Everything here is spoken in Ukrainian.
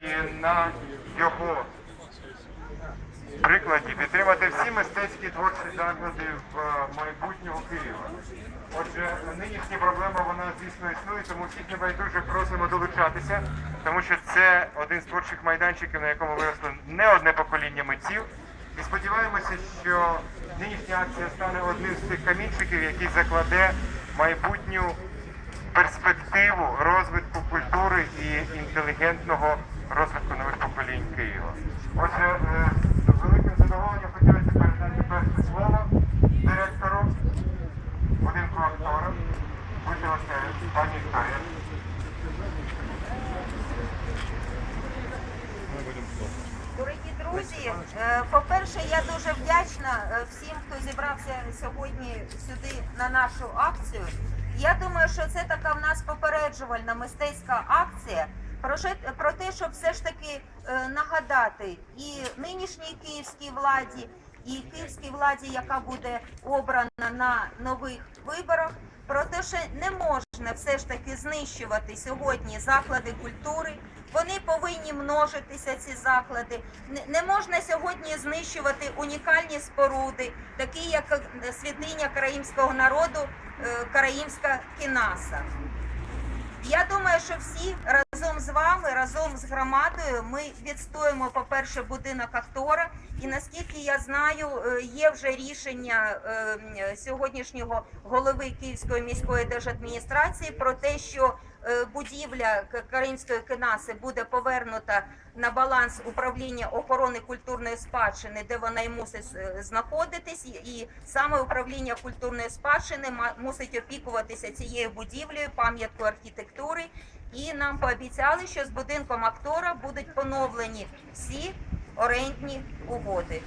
і на його прикладі підтримати всі мистецькі творчі заклади в е, майбутнього Києва. Отже, нинішня проблема вона звісно існує, тому всіх небайдуже просимо долучатися, тому що це один з творчих майданчиків, на якому виросло не одне покоління митців. І сподіваємося, що нинішня акція стане одним з тих камінчиків, який закладе майбутню перспективу розвитку культури і інтелігентного Дорогі друзі, е, по-перше, я дуже вдячна е, всім, хто зібрався сьогодні сюди на нашу акцію. Я думаю, що це така в нас попереджувальна мистецька акція про, те, щоб все ж таки е, нагадати і нинішній київській владі, і київській владі, яка буде обрана на нових виборах, про те, що не можна все ж таки знищувати сьогодні заклади культури. Вони повинні множитися, ці заклади. Не- можна сьогодні знищувати унікальні споруди, такі як святиня караїмського народу, е, Караїмська кінаса. Я думаю, що всі разом з вами, разом з громадою, ми відстоїмо, по-перше, будинок актора. І наскільки я знаю, е, є вже рішення е, сьогоднішнього голови Київської міської держадміністрації про те, що будівля К- Каримської кинаси буде повернута на баланс управління охорони культурної спадщини, де вона і мусить е, знаходитись, І- саме управління культурної спадщини мусить опікуватися цією будівлею, пам'яткою архітектури. І нам пообіцяли, що з будинком актора будуть поновлені всі орендні угоди.